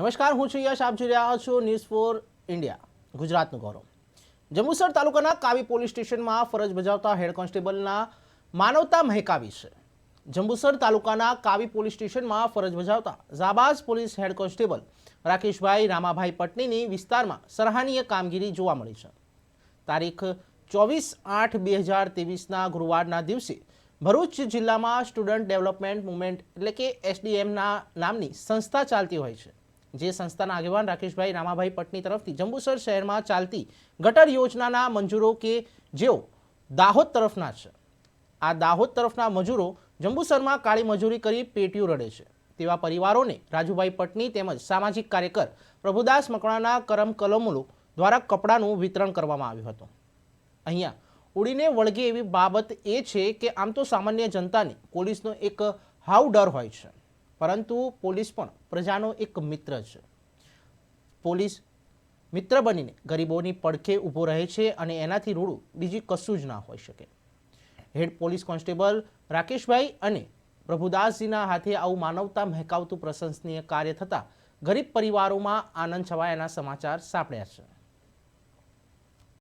નમસ્કાર, હું છું યશ. આપ જોઈ રહ્યા છો ન્યૂઝ ફોર ઇન્ડિયા ગુજરાતનું ગૌરવ. જંબુસર તાલુકાના કાવી પોલીસ સ્ટેશનમાં ફરજ બજાવતા હેડ કોન્સ્ટેબલના માનવતા મહેકાવી છે. જંબુસર તાલુકાના કાવી પોલીસ સ્ટેશનમાં ફરજ બજાવતા ઝાબાઝ police head constable Rakeshbhai Ramabhai પટનીની વિસ્તારમાં સરાહનીય કામગીરી જોવા મળી છે. તારીખ ચોવીસ આઠ બે હજાર ત્રેવીસના ગુરુવારના દિવસે ભરૂચ જિલ્લામાં સ્ટુડન્ટ ડેવલપમેન્ટ મુવમેન્ટ એટલે કે એસડીએમના નામની સંસ્થા ચાલતી હોય છે. જે સંસ્થાના આગેવાન રાકેશભાઈ રામાભાઈ પટની તરફથી જંબુસર શહેરમાં ચાલતી ગટર યોજનાના મંજૂરો કે જેઓ દાહોદ તરફના છે. આ દાહોદ તરફના મજૂરો જંબુસરમાં કાળી મજૂરી કરી પેટીયું રડે છે. તેવા પરિવારોને રાજુભાઈ પટની તેમજ સામાજિક કાર્યકર પ્રભુદાસ મકવાણાના કરમ કલમુલો દ્વારા કપડાનું વિતરણ કરવામાં આવ્યું હતું. અહીંયા ઉડીને વળગે એવી બાબત એ છે કે આમ તો સામાન્ય જનતાને પોલીસનો એક હાવ ડર હોય છે. પરંતુ પોલીસ પણ પ્રજાનો એક મિત્ર છે. પોલીસ મિત્ર બનીને ગરીબોની પડખે ઊભો રહે છે અને એનાથી રૂડું બીજી કશું જ ના હોઈ શકે. હેડ પોલીસ કોન્સ્ટેબલ રાકેશભાઈ અને પ્રભુદાસજીના હાથે આવું માનવતા મહેકાવતું પ્રશંસનીય કાર્ય થતાં ગરીબ પરિવારોમાં આનંદ છવાયાના સમાચાર સાંપડ્યા છે.